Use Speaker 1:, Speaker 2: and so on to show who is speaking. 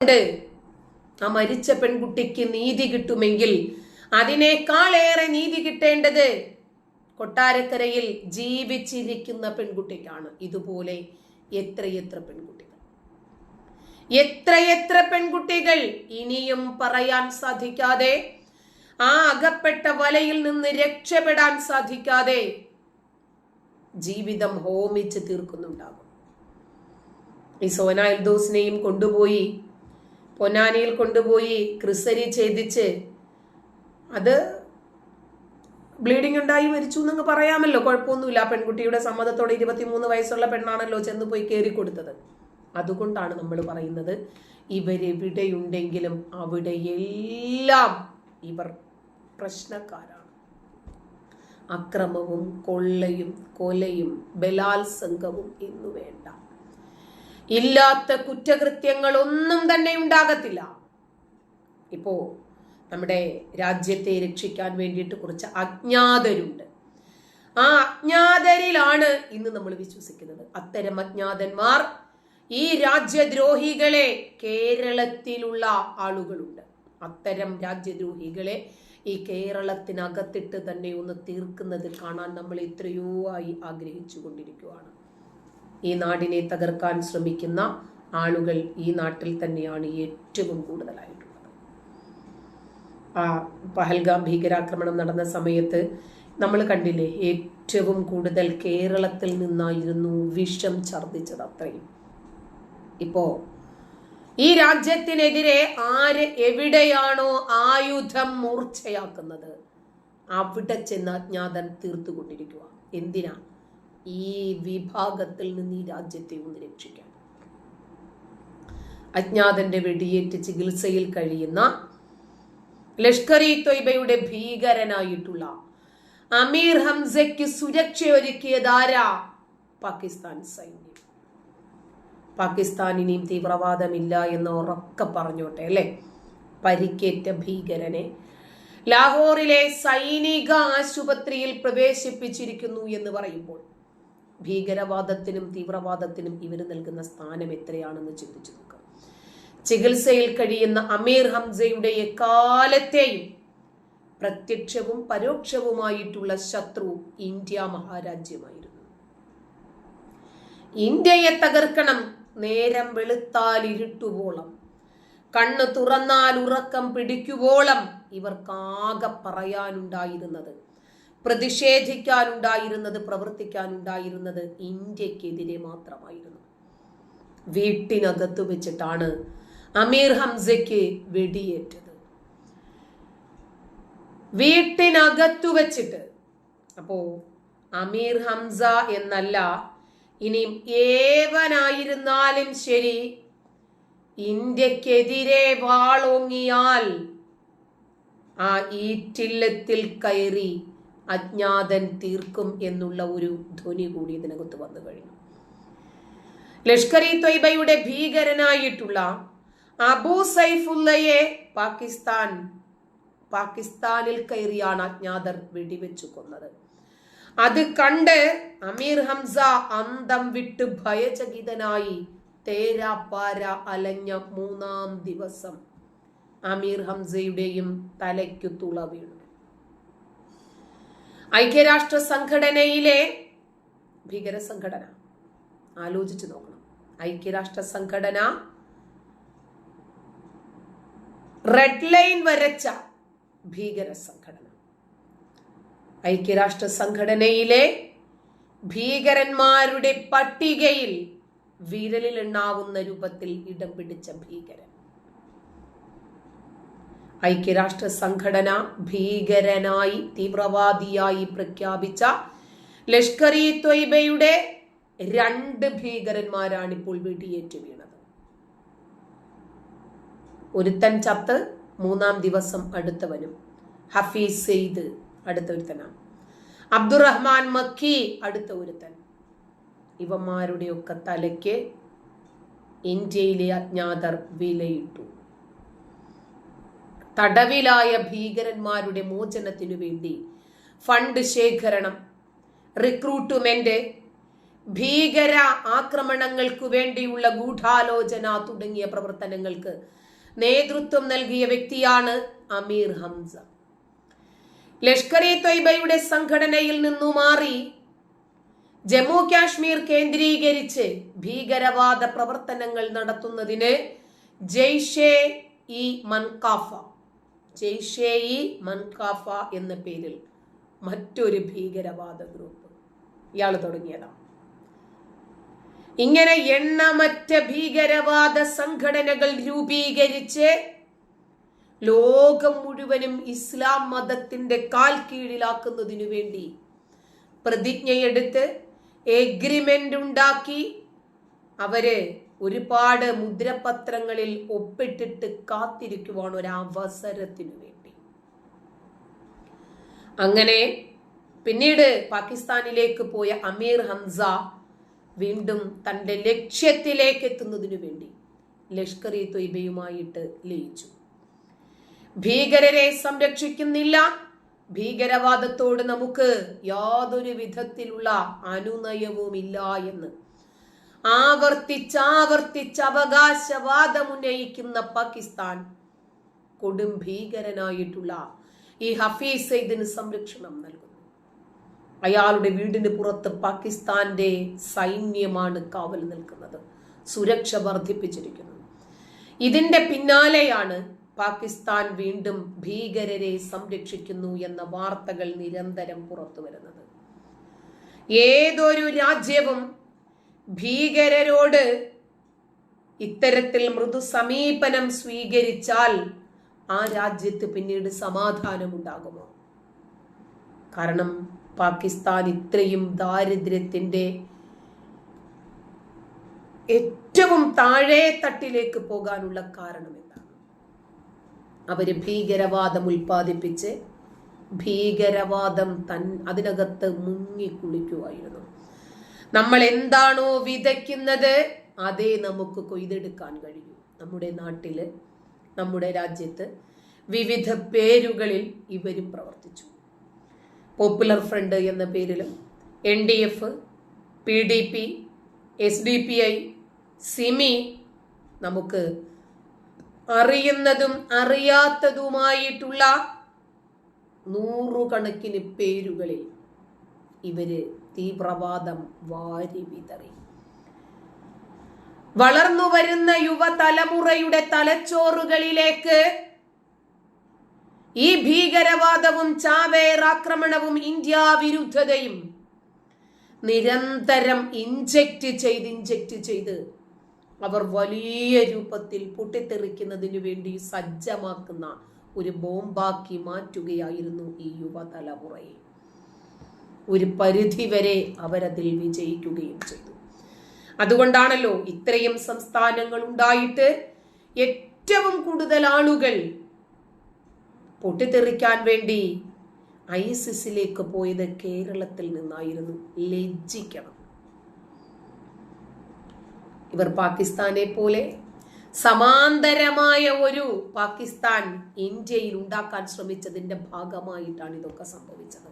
Speaker 1: ഉണ്ട്. ആ മരിച്ച പെൺകുട്ടിക്ക് നീതി കിട്ടുമെങ്കിൽ അതിനേക്കാളേറെ നീതി കിട്ടേണ്ടത് കൊട്ടാരക്കരയിൽ ജീവിച്ചിരിക്കുന്ന പെൺകുട്ടിക്കാണ്. ഇതുപോലെ എത്രയെത്ര പെൺകുട്ടികൾ? എത്രയെത്ര പെൺകുട്ടികൾ ഇനിയും പറയാൻ സാധിക്കാതെ ആ അകപ്പെട്ട വലയിൽ നിന്ന് രക്ഷപ്പെടാൻ സാധിക്കാതെ ജീവിതം ഹോമിച്ച് തീർക്കുന്നുണ്ടാകും. ഈ സോന എൽദോസിനെയും കൊണ്ടുപോയി പൊന്നാനിയിൽ കൊണ്ടുപോയി ക്രിസരി ഛേദിച്ച് അത് ബ്ലീഡിംഗ് ഉണ്ടായി മരിച്ചു എന്നങ്ങ് പറയാമല്ലോ. കുഴപ്പമൊന്നുമില്ല. ആ പെൺകുട്ടിയുടെ സമ്മതത്തോടെ ഇരുപത്തിമൂന്ന് വയസ്സുള്ള പെണ്ണാണല്ലോ ചെന്ന് പോയി കയറി കൊടുത്തത്. അതുകൊണ്ടാണ് നമ്മൾ പറയുന്നത് ഇവരെവിടെയുണ്ടെങ്കിലും അവിടെയെല്ലാം ഇവർ പ്രശ്നക്കാരാണ്. അക്രമവും കൊള്ളയും കൊലയും ബലാത്സംഗവും ഇന്നു വേണ്ട ഇല്ലാത്ത കുറ്റകൃത്യങ്ങളൊന്നും തന്നെ ഉണ്ടാകത്തില്ല. ഇപ്പോ നമ്മുടെ രാജ്യത്തെ രക്ഷിക്കാൻ വേണ്ടിയിട്ട് കുറച്ച് അജ്ഞാതരുണ്ട്. ആ അജ്ഞാതരിലാണ് ഇന്ന് നമ്മൾ വിശ്വസിക്കുന്നത്. അത്തരം അജ്ഞാതന്മാർ ഈ രാജ്യദ്രോഹികളെ കേരളത്തിലുള്ള ആളുകളുണ്ട്. അത്തരം രാജ്യദ്രോഹികളെ ഈ കേരളത്തിനകത്തിട്ട് തന്നെ ഒന്ന് തീർക്കുന്നത് കാണാൻ നമ്മൾ എത്രയോ ആയി ആഗ്രഹിച്ചു കൊണ്ടിരിക്കുകയാണ്. ഈ നാടിനെ തകർക്കാൻ ശ്രമിക്കുന്ന ആളുകൾ ഈ നാട്ടിൽ തന്നെയാണ് ഏറ്റവും കൂടുതലായിട്ടുള്ളത്. ആ പഹൽഗാം ഭീകരാക്രമണം നടന്ന സമയത്ത് നമ്മൾ കണ്ടില്ലേ ഏറ്റവും കൂടുതൽ കേരളത്തിൽ നിന്നായിരുന്നു വിഷം ഛർദിച്ചത് അത്രയും. ഇപ്പോ ഈ രാജ്യത്തിനെതിരെ ആര് എവിടെയാണോ ആയുധം മൂർച്ചയാക്കുന്നത് അവിടെ ചെന്ന് അജ്ഞാതൻ തീർത്തുകൊണ്ടിരിക്കുക എന്തിനാ? ഈ വിഭാഗത്തിൽ നിന്ന് ഈ രാജ്യത്തെ ഒന്ന് രക്ഷിക്കാൻ അജ്ഞാതന്റെ വെടിയേറ്റ് ചികിത്സയിൽ കഴിയുന്ന ലഷ്കർ ഇ തൊയ്ബയുടെ ഭീകരനായിട്ടുള്ള അമീർ ഹംസയ്ക്ക് സുരക്ഷയൊരുക്കിയതാരാ? പാകിസ്ഥാൻ സൈന്യം. പാകിസ്ഥാൻ ഇനിയും തീവ്രവാദമില്ല എന്ന് ഉറക്കെ പറഞ്ഞോട്ടെ അല്ലെ? പരിക്കേറ്റ ഭീകരനെ ലാഹോറിലെ സൈനിക ആശുപത്രിയിൽ പ്രവേശിപ്പിച്ചിരിക്കുന്നു എന്ന് പറയുമ്പോൾ ഭീകരവാദത്തിനും തീവ്രവാദത്തിനും ഇവർ നൽകുന്ന സ്ഥാനം എത്രയാണെന്ന് ചിന്തിച്ചു നോക്കാം. ചികിത്സയിൽ കഴിയുന്ന അമീർ ഹംസയുടെ എക്കാലത്തെയും പ്രത്യക്ഷവും പരോക്ഷവുമായിട്ടുള്ള ശത്രു ഇന്ത്യ മഹാരാജ്യമായിരുന്നു. ഇന്ത്യയെ തകർക്കണം നേരം വെളുത്താൽ ഇരുട്ടുവോളം കണ്ണ് തുറന്നാൽ ഉറക്കം പിടിക്കുവോളം ഇവർക്കാകെ പറയാനുണ്ടായിരുന്നത് പ്രതിഷേധിക്കാനുണ്ടായിരുന്നത് പ്രവർത്തിക്കാനുണ്ടായിരുന്നത് ഇന്ത്യക്കെതിരെ മാത്രമായിരുന്നു. വീട്ടിനകത്ത് വെച്ചിട്ടാണ് അമീർ ഹംസയ്ക്ക് വെടിയേറ്റത്. വീട്ടിനകത്തു വെച്ചിട്ട്. അപ്പോ അമീർ ഹംസ എന്നല്ല ഇനിയും ഏവനായിരുന്നാലും ശരി ഇന്ത്യക്കെതിരെ വാളോങ്ങിയാൽ ആ ഈറ്റില്ലത്തിൽ കയറി അജ്ഞാതൻ തീർക്കും എന്നുള്ള ഒരു ധ്വനി കൂടി ഇതിനകത്ത് വന്നു കഴിഞ്ഞു. ലഷ്കർ ഇ തൊയ്ബയുടെ ഭീകരനായിട്ടുള്ള അബൂ സൈഫുല്ലയെ പാകിസ്ഥാൻ പാകിസ്ഥാനിൽ കയറിയാണ് അജ്ഞാതർ വെടിവെച്ചു കൊന്നത്. അത് കണ്ട് അമീർ ഹംസ അന്തം വിട്ട് ഭയചകിതനായി തേരാപ്പാര അലഞ്ഞ മൂന്നാം ദിവസം അമീർ ഹംസയുടെയും തലയ്ക്കു തുള വീണു. ഐക്യരാഷ്ട്ര സംഘടനയിലെ ഭീകര സംഘടന ആലോചിച്ച് നോക്കണം. ഐക്യരാഷ്ട്ര സംഘടന റെഡ് ലൈൻ വരച്ച ഭീകര സംഘടന ഐക്യരാഷ്ട്ര സംഘടനയിലെ ഭീകരന്മാരുടെ പട്ടികയിൽ വിരലിൽ രൂപത്തിൽ ഇടം പിടിച്ച ഭീകരൻ. ഐക്യരാഷ്ട്ര സംഘടന ഭീകരനായി തീവ്രവാദിയായി പ്രഖ്യാപിച്ച ലഷ്കർ ഇ തൊയ്ബയുടെ രണ്ട് ഭീകരന്മാരാണ് ഇപ്പോൾ വെടിയേറ്റ് വീണത് ഒരുത്തൻ ചത്ത് മൂന്നാം ദിവസം അടുത്തവനും. ഹഫീസ് സെയ്ദ് അടുത്ത ഒരുത്തനാണ്. അബ്ദുറഹ്മാൻ മക്കി അടുത്ത ഒരുത്തൻ. ഇവന്മാരുടെയൊക്കെ തലയ്ക്ക് ഇന്ത്യയിലെ അജ്ഞാതർ വിലയിട്ടു. തടവിലായ ഭീകരന്മാരുടെ മോചനത്തിനു വേണ്ടി ഫണ്ട് ശേഖരണം റിക്രൂട്ട്മെന്റ് ഭീകര ആക്രമണങ്ങൾക്കു വേണ്ടിയുള്ള ഗൂഢാലോചന തുടങ്ങിയ പ്രവർത്തനങ്ങൾക്ക് നേതൃത്വം നൽകിയ വ്യക്തിയാണ് അമീർ ഹംസ. ലഷ്കർ ഇ തൊയ്ബയുടെ സംഘടനയിൽ നിന്നു മാറി ജമ്മു കാശ്മീർ കേന്ദ്രീകരിച്ച് ഭീകരവാദ പ്രവർത്തനങ്ങൾ നടത്തുന്നതിന് ജയ്ഷെ ഇ മൻകാഫ ജയ്ഷെ ഇ മൻകാഫ എന്ന പേരിൽ മറ്റൊരു ഭീകരവാദ ഗ്രൂപ്പ്. ഇയാൾ തുടങ്ങിയതാണ് ഇങ്ങനെ എണ്ണമറ്റ ഭീകരവാദ സംഘടനകൾ രൂപീകരിച്ച് ലോകം മുഴുവനും ഇസ്ലാം മതത്തിന്റെ കാൽ കീഴിലാക്കുന്നതിനു വേണ്ടി പ്രതിജ്ഞയെടുത്ത് എഗ്രിമെന്റ് ഉണ്ടാക്കി. അവർ ഒരുപാട് മുദ്രപത്രങ്ങളിൽ ഒപ്പിട്ടിട്ട് കാത്തിരിക്കുവാണ് ഒരു അവസരത്തിനു വേണ്ടി. അങ്ങനെ പിന്നീട് പാകിസ്ഥാനിലേക്ക് പോയ അമീർ ഹംസ വീണ്ടും തന്റെ ലക്ഷ്യത്തിലേക്ക് എത്തുന്നതിനു വേണ്ടി ലഷ്കർ ഇ തൊയ്ബയുമായിട്ട് ലയിച്ചു. ഭീകരരെ സംരക്ഷിക്കുന്നില്ല. ഭീകരവാദത്തോട് നമുക്ക് യാതൊരു വിധത്തിലുള്ള അനുനയവുമില്ല എന്ന് ആവർത്തിച്ചാവർത്തിച്ച് അവകാശവാദം ഉന്നയിക്കുന്ന പാകിസ്ഥാൻ കൊടും ഭീകരനായിട്ടുള്ള ഈ ഹഫീസ് സൈദിന് സംരക്ഷണം നൽകുന്നു. അയാളുടെ വീടിന് പുറത്ത് പാകിസ്ഥാന്റെ സൈന്യമാണ് കാവൽ നിൽക്കുന്നത് സുരക്ഷ വർദ്ധിപ്പിച്ചിരിക്കുന്നു. ഇതിന്റെ പിന്നാലെയാണ് പാകിസ്ഥാൻ വീണ്ടും ഭീകരരെ സംരക്ഷിക്കുന്നു എന്ന വാർത്തകൾ നിരന്തരം പുറത്തു വരുന്നത് ഏതൊരു രാജ്യവും ഭീകരരോട് ഇത്തരത്തിൽ മൃദു സമീപനം സ്വീകരിച്ചാൽ ആ രാജ്യത്ത് പിന്നീട് സമാധാനമുണ്ടാകുമോ? കാരണം പാകിസ്ഥാൻ ഇത്രയും ദാരിദ്ര്യത്തിന്റെ ഏറ്റവും താഴെ തട്ടിലേക്ക് പോകാനുള്ള കാരണം എന്താണ്? അവർ ഭീകരവാദം ഉൽപ്പാദിപ്പിച്ച് ഭീകരവാദം തൻ അതിനകത്ത് മുങ്ങിക്കുളിക്കുമായിരുന്നു നമ്മൾ എന്താണോ വിതയ്ക്കുന്നത് അതേ നമുക്ക് കൊയ്തെടുക്കാൻ കഴിയും. നമ്മുടെ നാട്ടിൽ നമ്മുടെ രാജ്യത്ത് വിവിധ പേരുകളിൽ ഇവരും പ്രവർത്തിച്ചു. പോപ്പുലർ ഫ്രണ്ട് എന്ന പേരിലും N D F P D P S D P I SIMI നമുക്ക് അറിയുന്നതും അറിയാത്തതുമായിട്ടുള്ള നൂറുകണക്കിന് പേരുകളിൽ ഇവർ തീവ്രവാദം വാരി വിതറി. വളർന്നു വരുന്ന യുവതലമുറയുടെ തലച്ചോറുകളിലേക്ക് ഈ ഭീകരവാദവും ചാവേർ ആക്രമണവും ഇന്ത്യ വിരുദ്ധതയും നിരന്തരം ഇഞ്ചക്ട് ചെയ്ത് ഇഞ്ചക്ട് ചെയ്ത് അവർ വലിയ രൂപത്തിൽ പൊട്ടിത്തെറിക്കുന്നതിന് വേണ്ടി സജ്ജമാക്കുന്ന ഒരു ബോംബാക്കി മാറ്റുകയായിരുന്നു ഈ യുവതലമുറയെ. ഒരു പരിധി വരെ അവരതിൽ വിജയിക്കുകയും ചെയ്തു. അതുകൊണ്ടാണല്ലോ ഇത്രയും സംസ്ഥാനങ്ങൾ ഉണ്ടായിട്ട് ഏറ്റവും കൂടുതൽ ആളുകൾ പൊട്ടിത്തെറിക്കാൻ വേണ്ടി ഐസിസിലേക്ക് പോയത് കേരളത്തിൽ നിന്നായിരുന്നു. ലജ്ജിക്കണം. ഇവർ പാകിസ്ഥാനെ പോലെ സമാന്തരമായ ഒരു പാകിസ്ഥാൻ ഇന്ത്യയിൽ ഉണ്ടാക്കാൻ ശ്രമിച്ചതിന്റെ ഭാഗമായിട്ടാണ് ഇതൊക്കെ സംഭവിച്ചത്.